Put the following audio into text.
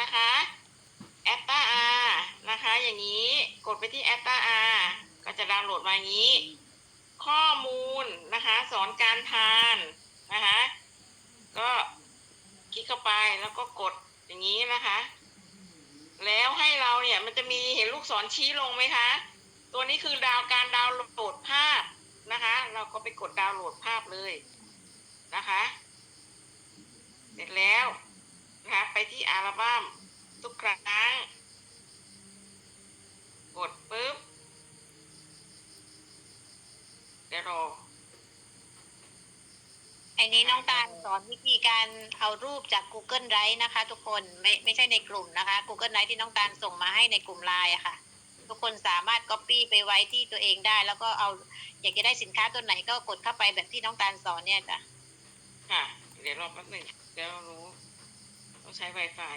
นะคะ แอปตาอานะคะ อย่างนี้กดไปที่แอปตาอาก็จะดาวน์โหลดมาอย่างนี้ ข้อมูลนะคะ สอนการทานนะคะ ก็คลิกเข้าไปแล้วก็กดอย่างนี้นะคะ แล้วให้เราเนี่ยมันจะมีเห็นลูกศรชี้ลงไหมคะ ตัวนี้คือดาวการดาวน์โหลดภาพนะคะ เราก็ไปกดดาวน์โหลดภาพเลยนะคะ เสร็จแล้ว ไปที่อัลบั้มทุกครั้ง กดปุ๊บ เดี๋ยวรอ อันนี้น้องตาลสอนวิธีการเอารูปจาก Google Drive นะคะ ทุกคนไม่ไม่ใช่ในกลุ่มนะคะ Google Drive ที่น้องตาลส่งมาให้ในกลุ่มไลน์อะค่ะ ทุกคนสามารถ Copy ไปไว้ที่ตัวเองได้ แล้วก็เอาอยากจะได้สินค้าตัวไหนก็กดเข้าไปแบบที่น้องตาลสอนเนี่ยจ้ะค่ะ เดี๋ยวรอแป๊บหนึ่งเดี๋ยวเรารู้ ต้องใช้ Wi-Fi